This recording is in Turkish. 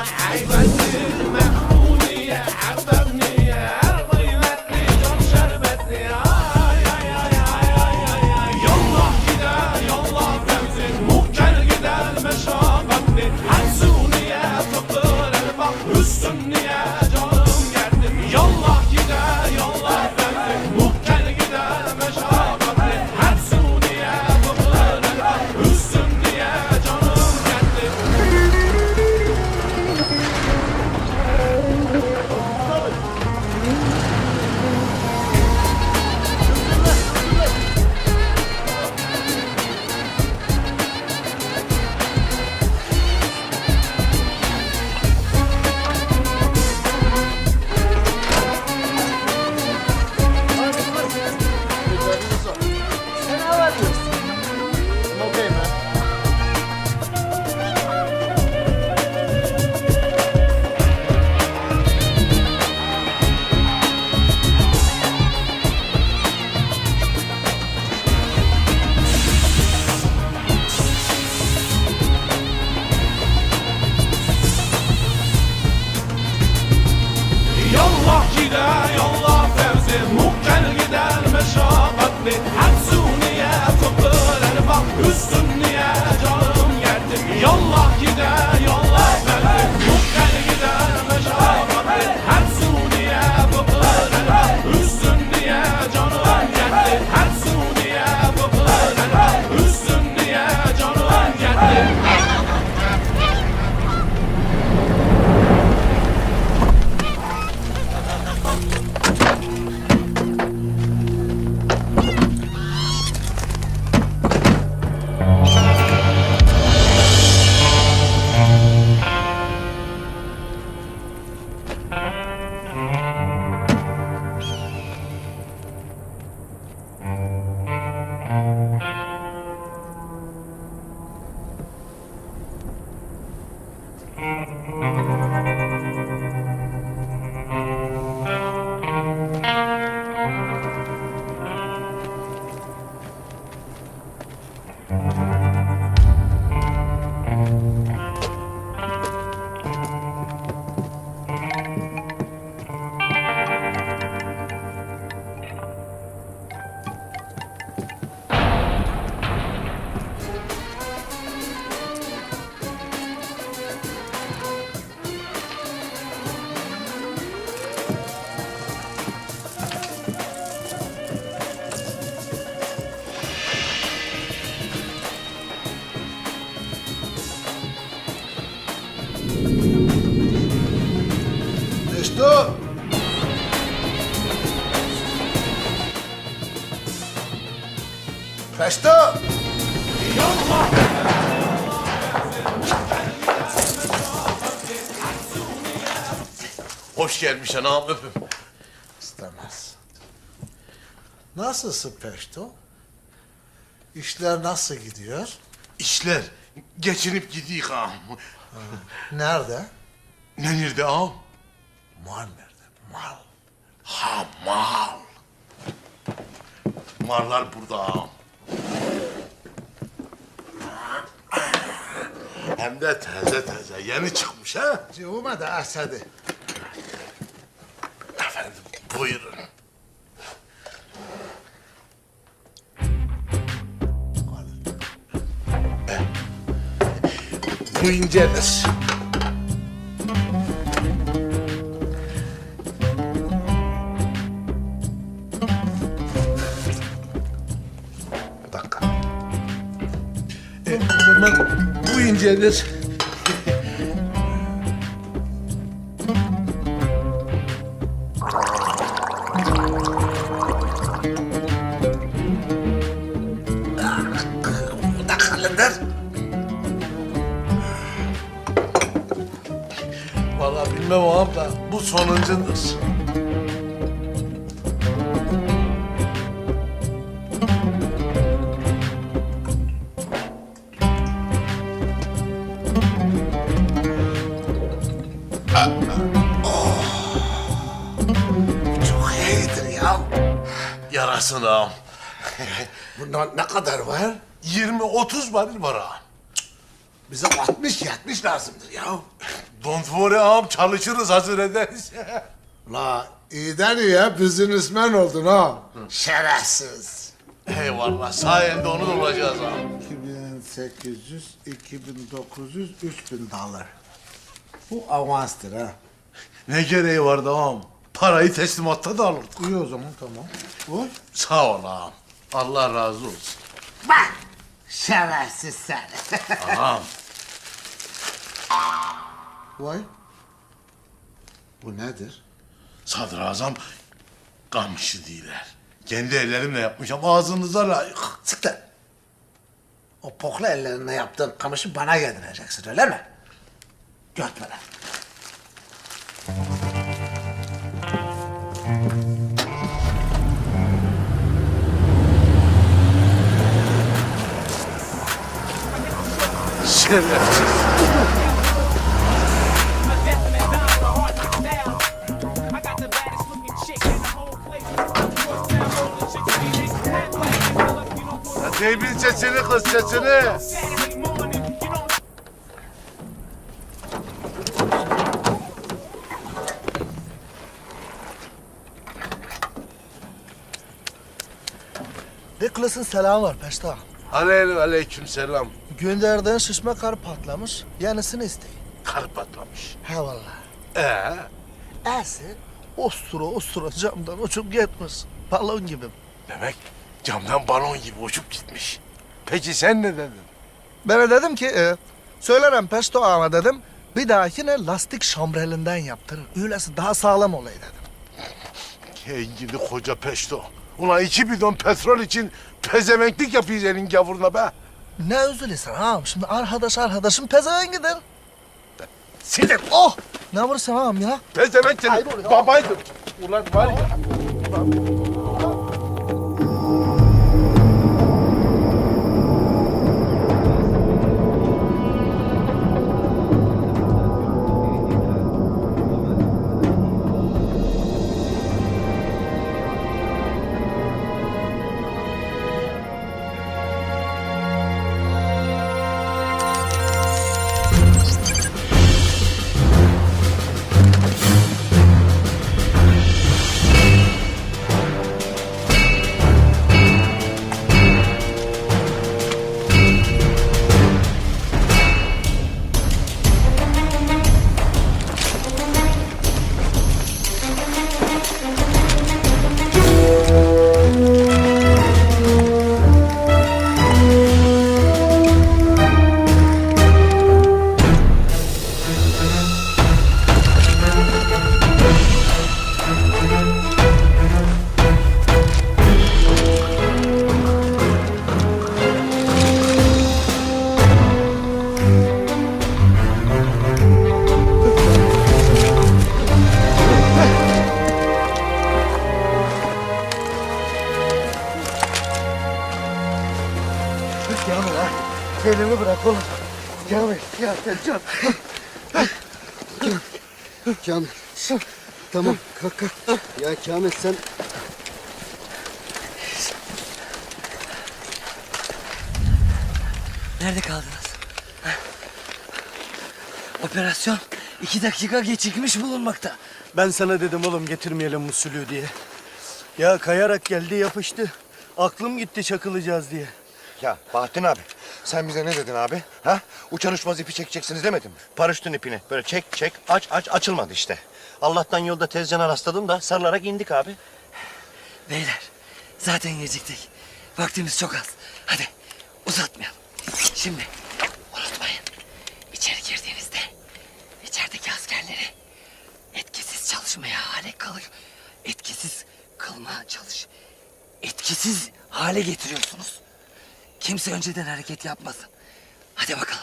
Yallah Resto! Resto! Hoş gelmiş anam öpüm. İstemez. Nasılsın Peşto? İşler nasıl gidiyor? İşler geçinip gidiyor ağam. Nerede? Ne nerede ağam? Mal nerede? Mal. Ha mal. Marlar burada. Hem de taze taze yeni çıkmış ha. Cıvıma da Esed'i. Efendim buyurun. Bu incedir. O zaman bu incedir. Bu da. Vallahi bilmem ağam da bu sonuncudur. Çok iyidir ya. Yarasın ağam. Bundan ne kadar var? 20-30 varil var ağam. Bize 60-70 lazımdır ya. Don't worry ağam çalışırız hazır ederiz. La iyiden iyiye businessman oldun ha. Şerefsiz. Eyvallah sayende onu da olacağız ağam. 2800, 2900, 3000 dolar. Bu avanstır ha. Ne gereği vardı ağam? Parayı teslimatta da alırdık. İyi o zaman tamam. Oy. Sağ ol ağam. Allah razı olsun. Bak. Şerefsiz sen. Ağam. Vay. Bu nedir? Sadrazam kamışı değiller. Kendi ellerimle yapmışım ağzınıza layık. Sık lan. O pokla ellerine yaptığın kamışı bana yedireceksin öyle mi? Götme lan. Şerefsiz. I got the baddest Nicholas'ın selamı var Peşta. Aleyhine aleyküm selam. Gönderdiğin şişme kar patlamış. Yenisini isteyin. Kar patlamış. He valla. Ee, Esi ostura ostura camdan uçup gitmiş. Balon gibi. demek camdan balon gibi uçup gitmiş. Peki sen ne dedin? Ben de dedim ki e, söylerim Peşto ağama dedim. Bir dahakine lastik şambrelinden yaptırır. Öylesi daha sağlam olay dedim. Kengili koca peşto. Ulan iki bidon petrol için pezevenklik yapıyız elin gavuruna be. Ne üzülüyorsun ağam? Şimdi arkadaş arkadaşım pezevengidir. Sinir. Oh! Ne vursun ağam ya? Pezevenk senin babaydı. Ulan var ya. Kamil ha. Elimi bırak oğlum. Kamil ya sen can. Kamil. Tamam kalk kalk. Ya Kamil sen Nerede kaldınız? Operasyon iki dakika gecikmiş bulunmakta. ben sana dedim oğlum getirmeyelim usulü diye. Ya kayarak geldi yapıştı. Aklım gitti çakılacağız diye. Ya Bahattin abi sen bize ne dedin abi? Ha? Uçan uçmaz ipi çekeceksiniz demedin mi? Paraşütün ipini böyle çek çek aç aç açılmadı işte. Allah'tan yolda tezcana rastladım da sarılarak indik abi. Beyler zaten geciktik. Vaktimiz çok az. Hadi uzatmayalım. Şimdi unutmayın. içeri girdiğinizde içerideki askerleri etkisiz çalışmaya hale kalıyor. Etkisiz kılmaya çalış. Etkisiz hale getiriyorsunuz. Kimse önceden hareket yapmasın. Hadi bakalım.